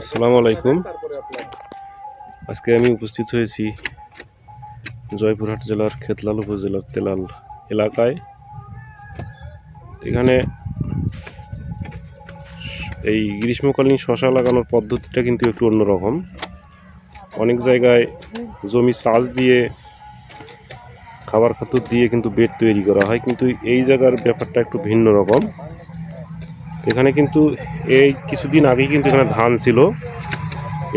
আসসালামু আলাইকুম। আজকে আমি উপস্থিত হয়েছি জয়পুরহাট জেলার খেতলাল উপজেলার তেলাল এলাকায়। এখানে এই গ্রীষ্মকালীন শশা লাগানোর পদ্ধতিটা কিন্তু একটু অন্যরকম। অনেক জায়গায় জমি চাষ দিয়ে, খাবার খাদ্য দিয়ে কিন্তু বেড তৈরি করা হয়, কিন্তু এই জায়গার ব্যাপারটা একটু ভিন্ন রকম। এখানে কিন্তু এই কিছুদিন আগেই কিন্তু এখানে ধান ছিল।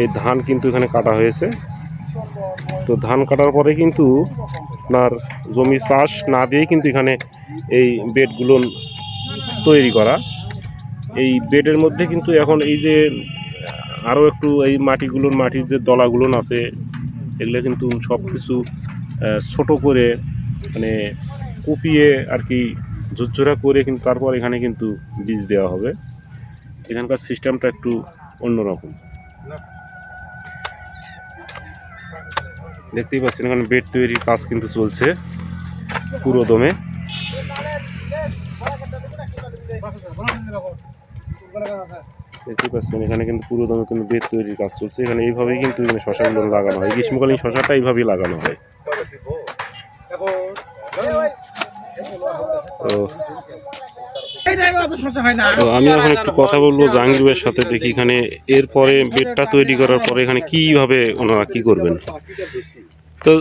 এই ধান কিন্তু এখানে কাটা হয়েছে। তো ধান কাটার পরে কিন্তু আপনার জমি চাষ না দিয়ে কিন্তু এখানে এই বেডগুলো তৈরি করা। এই বেডের মধ্যে কিন্তু এখন এই যে, আরও একটু এই মাটিগুলোর মাটির যে দলাগুলো আছে, এগুলো কিন্তু সব কিছু ছোটো করে মানে কুপিয়ে আর কি ঝুরঝুরা করে কিন্তু তারপর এখানে কিন্তু বীজ দেওয়া হবে। এখানকার সিস্টেমটা একটু অন্যরকম। দেখতেই পাচ্ছেন এখানে বেড তৈরির কাজ কিন্তু চলছে পুরো দমে দেখতেই পাচ্ছেন এখানে কিন্তু পুরো দমে কিন্তু বেড তৈরির কাজ চলছে। এখানে এইভাবেই কিন্তু এখানে শশাগুলো লাগানো হয়। গ্রীষ্মকালীন শশাটা এইভাবেই লাগানো হয়। তো তো আমি এখন একটু কথা বলব জাহাঙ্গীর ভাইয়ের সাথে দেখি এখানে এরপরে বেডটা তৈরি করার পরে এখানে কীভাবে ওনারা কি করবেন। তো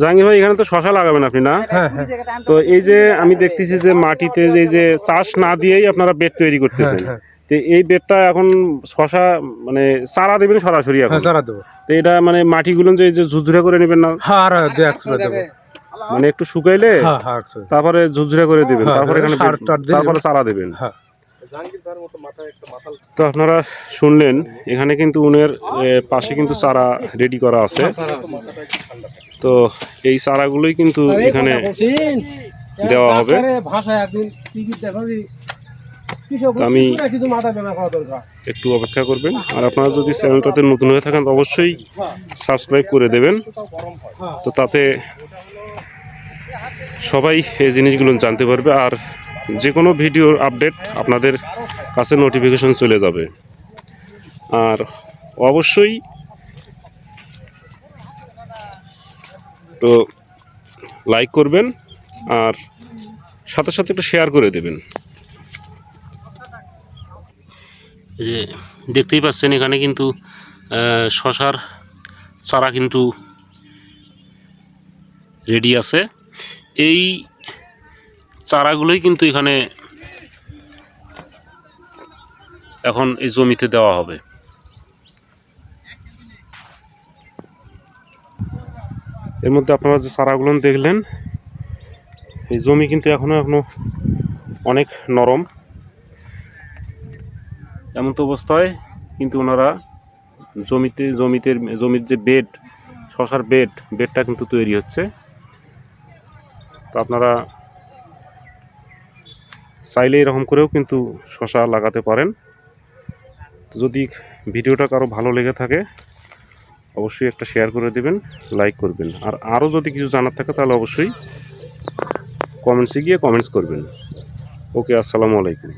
জাহাঙ্গীর ভাই এখানে তো শশা লাগাবেন আপনি না? হ্যাঁ হ্যাঁ। তো এই যে আমি দেখতেছি যে মাটিতে এই যে চাষ না দিয়েই আপনারা বেড তৈরি করতেছেন। হ্যাঁ, তো এই বেডটা এখন শশা মানে চারা দেবেন সরাসরি এখন? সারা দেবো। তো এটা মানে মাটিগুলো যে এই যে ঝুরঝুরা করে নেবেন না? হ্যাঁ আর দেবো। মানে একটু শুকাইলে হ্যাঁ হ্যাঁ তারপরে ঝুরঝুরা করে দিবেন। হ্যাঁ, তারপরে এখানে তারপরে চারা দেবেন। হ্যাঁ। তো আপনারা শুনলেন এখানে কিন্তু উনের পাশে কিন্তু চারা রেডি করা আছে। তো এই চারাগুলোই কিন্তু এখানে দেওয়া হবে। তো আমি একটু অপেক্ষা করবেন। আর আপনারা যদি চ্যানেলটাতে নতুন হয়ে থাকেন অবশ্যই সাবস্ক্রাইব করে দেবেন। তো তাতে সবাই এই জিনিসগুলো জানতে পারবে আর যে কোনো ভিডিওর আপডেট আপনাদের কাছে নোটিফিকেশন চলে যাবে। আর অবশ্যই তো লাইক করবেন আর সাথে সাথে একটু শেয়ার করে দেবেন। যে দেখতেই পাচ্ছেন এখানে কিন্তু শশার চারা কিন্তু রেডি আছে। এই চারাগুলোই কিন্তু এখানে এখন এই জমিতে দেওয়া হবে। এর মধ্যে আপনারা যে চারাগুলো দেখলেন, এই জমি কিন্তু এখনও এখনও অনেক নরম। এমন তো অবস্থায় কিন্তু ওনারা জমিতে জমিতে, জমির যে বেড শশার বেড বেডটা কিন্তু তৈরি হচ্ছে। তো আপনারা চাইলে এরকম করেও কিন্তু শশা লাগাতে পারেন। যদি ভিডিওটা কারও ভালো লেগে থাকে, অবশ্যই একটা শেয়ার করে দেবেন লাইক করবেন। আর আরও যদি কিছু জানার থাকে, তাহলে অবশ্যই কমেন্টসে গিয়ে কমেন্টস করবেন। ওকে আসসালামু আলাইকুম।